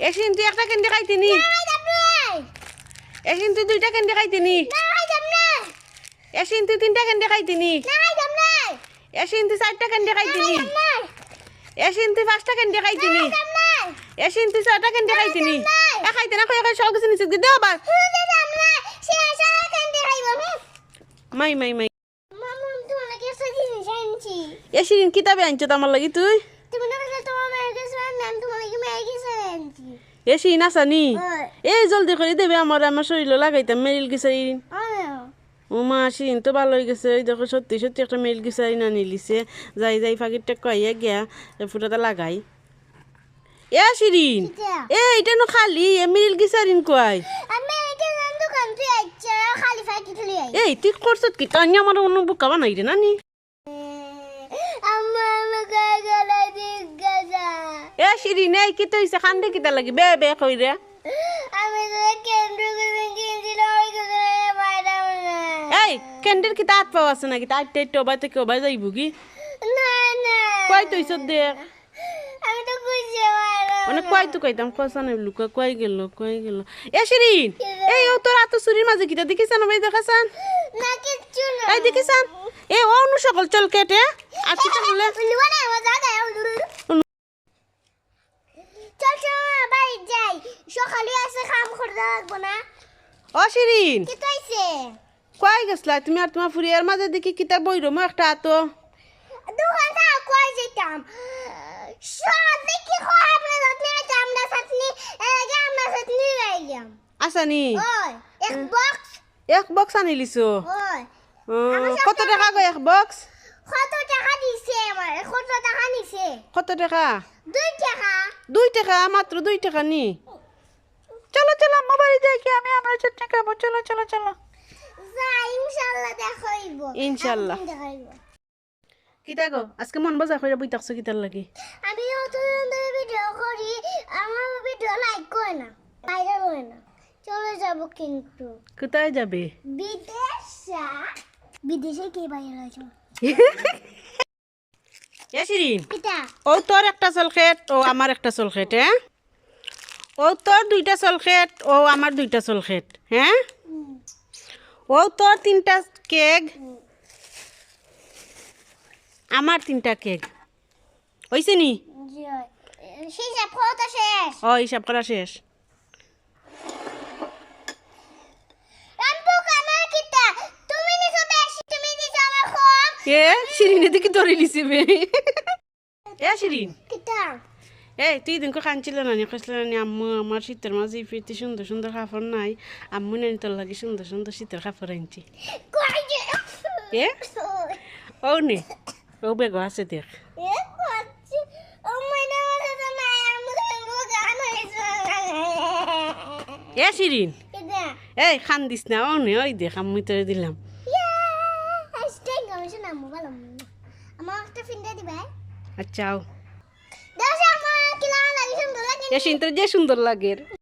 এসিন তুই একটা ক্যান্ডি খাইতিনি এসিন তুই দুইটা ক্যান্ডি খাইতিনি এসিন তুই তিনটা ক্যান্ডি খাইতিনি এসিন তুই চারটা ক্যান্ডি খাইতিনি এসিন তুই পাঁচটা ক্যান্ডি খাইতিনি এসিন তুই ছয়টা ক্যান্ডি খাইতিনি এ খাইতে না খাই খাই সব কিছু নিচে দে আবার মাই মাই মাই এসিন কিতাবে আনছো তো আমার লাগি তুই এসিন আসানি এই জলদি করে দেবে আমার আমার শরীরে লাগাইতাম মেরিল গিসাইন ও মা শিন তো ভালো হয়ে গেছে। ওই দেখো সত্যি সত্যি একটা মেল গিসাইন আনি লিছে। যাই যাই ফাঁকিরটা কইয়া গিয়া ফুটাটা লাগাই। এ শিরিন এ এটা নো খালি এ মেরিল গিসারিন কয় এই তুই করছত কি? টানি আমার অন্য বুকা বানাই রে নানি এ শিরিন এই কি তৈছে খান্দে কিতা লাগি বে বে কই রে এই কেন্দ্রের কিতা হাত পাওয়া আছে নাকি তাই টাইট অবাই থেকে অবাই যাইব কি কয় তৈছত দে মানে কয় তো কইতাম কসা নাই লুকা কয় গেল কয় গেল এ শিরিন এই ও তোর আতো চুরির মাঝে কিতা দেখিছান ভাই দেখাছান এই দেখিছান এ ও নু সকল চল কেটে আর বলে চল চল বাড়ি যাই। সকালে আসে কাম করতে লাগবো না। ও শিরিন। কি কইছে? কয় গেছলা? তুমি আর তোমার ফুরিয়ার মাঝে দেখি কিতা বইরো মো একটা আতো। দোকান থেকে কই যেতাম দেখি কই আমরা যত্নে আমরা সাথে এগে আমরা সাথে লাইলাম আসানি ওই এক বক্স এক বক্স আনি লিছো ওই কত টাকা গো এক বক্স কত টাকা দিছে আমার কত টাকা নিছে কত টাকা? দুই টাকা। দুই টাকা মাত্র দুই টাকা নি। চলো চলো আমার বাড়ি যাই কি আমি আমরা চটনি খাব। চলো চলো চলো। ইনশাআল্লাহ। কিতা গো আজকে মন বাজার করে বই থাকছো কিতার লাগি? আমি অত ধরে ভিডিও করি আমার ভিডিও লাইক করে না ভাইরাল হয় না। চলে যাব কিন্তু। কোথায় যাবে? বিদেশে। বিদেশে কে ভাইরাল হয়েছে? এ শিরিন কিটা ও তোর একটা চলখেট ও আমার একটা চলখেট হ্যাঁ? ও তোর দুইটা চলখেট ও আমার দুইটা চলখেট হ্যাঁ? ও তোর তিনটা কেক আমার তিনটা কেক। হয়েছে নি? শেষ। ও হিসাব করা শেষ রাম্পু কামার কিটা তুমি নিছো বেশি তুমি নিছো আমার কম এ শিরিনে দিকে ধরে নিছি বে এ শিরিন। এই তুই দিনকে খানছিল না নি? কইছিল না আম্মু আমার শীতের মাঝে ফিরতে সুন্দর সুন্দর কাপড় নাই। আম্মু নেন তোর লাগে সুন্দর সুন্দর শীতের কাপড় আনছি। এ? ও নে ও বেগ আছে দেখ। এ আমি এ শিরিন। এই খান দিস না। ও নে ওই দেখ আম্মু তোরে দিলাম। মোবাইল আমার একটা ফিন্ডে দিবে আচ্ছা দাও আমার কিলা লাগে সুন্দর লাগে এ সুন্দর যে সুন্দর লাগে